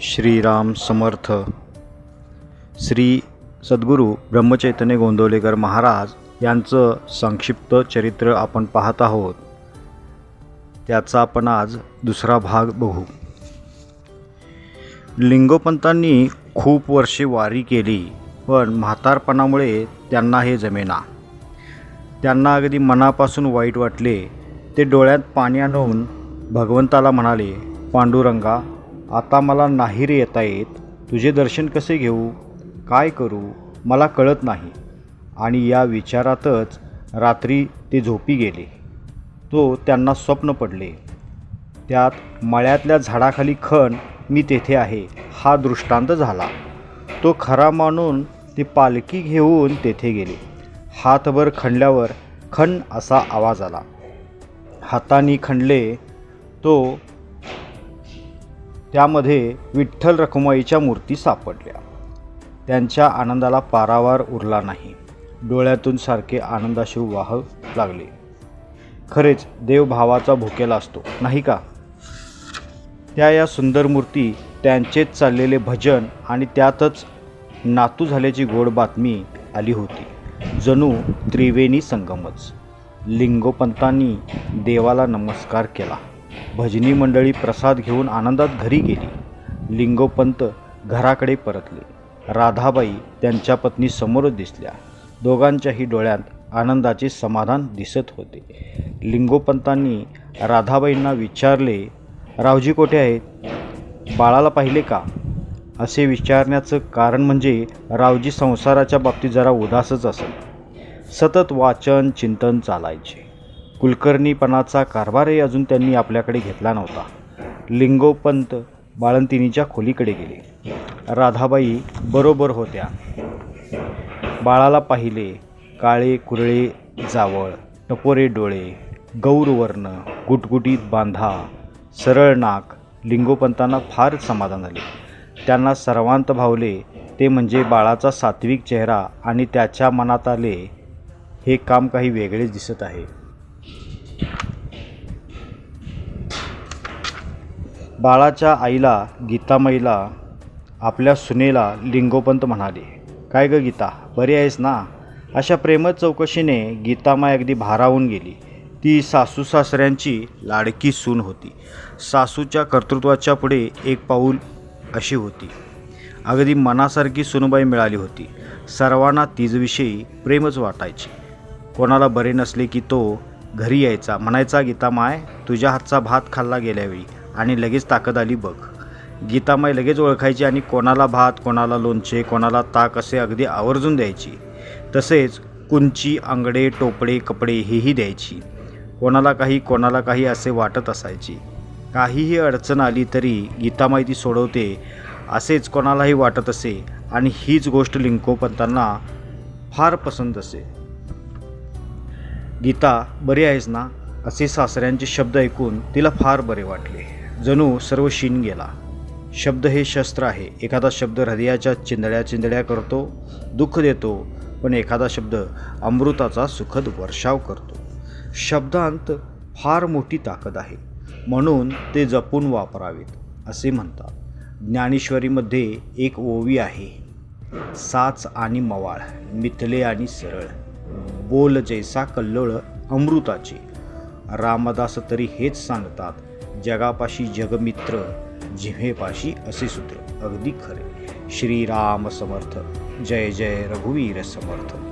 श्रीराम समर्थ. श्री सद्गुरू ब्रह्मचैतन्य गोंदवलेकर महाराज यांचं संक्षिप्त चरित्र आपण पाहत आहोत. त्याचा आपण आज दुसरा भाग बघू. लिंगोपंतांनी खूप वर्षे वारी केली पण म्हातारपणामुळे त्यांना हे जमेना. त्यांना अगदी मनापासून वाईट वाटले. ते डोळ्यात पाणी आणून भगवंताला म्हणाले पांडुरंगा आता मला नाही रे येता येत. तुझे दर्शन कसे घेऊ? काय करू? मला कळत नाही. आणि या विचारातच रात्री ते झोपी गेले. तो त्यांना स्वप्न पडले. त्यात मळ्यातल्या झाडाखाली खण मी तेथे आहे. हा दृष्टांत झाला. तो खरा मानून ती पालखी घेऊन तेथे गेले. हातभर खणल्यावर खण असा आवाज आला. हाताने खणले तो त्यामध्ये विठ्ठल रखुमाईच्या मूर्ती सापडल्या. त्यांच्या आनंदाला पारावार उरला नाही. डोळ्यातून सारखे आनंदाशिव वाह लागले. खरेच देव भावाचा भुकेला असतो नाही का? त्या या सुंदर मूर्ती त्यांचेच चाललेले भजन आणि त्यातच नातू झाल्याची गोड बातमी आली होती. जणू त्रिवेणी संगमच. लिंगोपंतांनी देवाला नमस्कार केला. भजनी मंडळी प्रसाद घेऊन आनंदात घरी गेली. लिंगोपंत घराकडे परतले. राधाबाई त्यांच्या पत्नी समोरच दिसल्या. दोघांच्याही डोळ्यात आनंदाचे समाधान दिसत होते. लिंगोपंतांनी राधाबाईंना विचारले रावजी कोठे आहेत? बाळाला पाहिले का? असे विचारण्याचं कारण म्हणजे रावजी संसाराच्या बाबतीत जरा उदासच असत सतत वाचन चिंतन चालायचे. कुलकर्णीपणाचा कारभारही अजून त्यांनी आपल्याकडे घेतला नव्हता. लिंगोपंत बाळंतिणीच्या खोलीकडे गेले. राधाबाई बरोबर होत्या. बाळाला पाहिले काळे कुरळे जावळ टपोरे डोळे गौरवर्ण गुटगुटीत बांधा सरळ नाक लिंगोपंतांना फार समाधान झाले. त्यांना सर्वांत भावले ते म्हणजे बाळाचा सात्विक चेहरा आणि त्याच्या मनात आले हे काम काही वेगळेच दिसत आहे. बाळाच्या आईला गीतामाईला आपल्या सुनेला लिंगोपंत म्हणाले. काय ग गीता बरी आहेस ना? अशा प्रेमत चौकशीने गीतामाई अगदी भारावून गेली. ती सासू सासऱ्यांची लाडकी सून होती. सासूच्या कर्तृत्वाच्या पुढे एक पाऊल अशी होती. अगदी मनासारखी सुनबाई मिळाली होती. सर्वांना तिजविषयी प्रेमच वाटायचे. कोणाला बरे नसले की तो घरी यायचा. म्हणायचा गीतामाय तुझ्या हातचा भात खाल्ला गेल्यावेळी. आणि लगेच ताकद आली बघ. गीतामाई लगेच ओळखायची आणि कोणाला भात कोणाला लोणचे कोणाला ताक असे अगदी आवर्जून द्यायची. तसेच कुंची आंगडे टोपडे कपडे हेही द्यायची. कोणाला काही कोणाला काही असे वाटत असायची. काहीही अडचण आली तरी गीतामाई ती सोडवते असेच कोणालाही वाटत असे आणि हीच गोष्ट लिंकोपंतांना फार पसंत असे. गीता बरी आहेस ना? असे सासऱ्यांचे शब्द ऐकून तिला फार बरे वाटले. जणू सर्व शीन गेला. शब्द हे शस्त्र आहे. एखादा शब्द हृदयाच्या चिंदड्या चिंदड्या करतो दुःख देतो पण एखादा शब्द अमृताचा सुखद वर्षाव करतो. शब्दांत फार मोठी ताकद आहे. म्हणून ते जपून वापरावेत असे म्हणतात. ज्ञानेश्वरीमध्ये एक ओवी आहे. साच आणि मवाळ मिथले आणि सरळ. बोल जैसा कल्लोळ अमृताचे. रामदास तरी हेच सांगतात. जगापाशी जगमित्र जिव्हेपाशी असे सूत्र. अगदी खरे. श्रीराम समर्थ. जय जय रघुवीर समर्थ.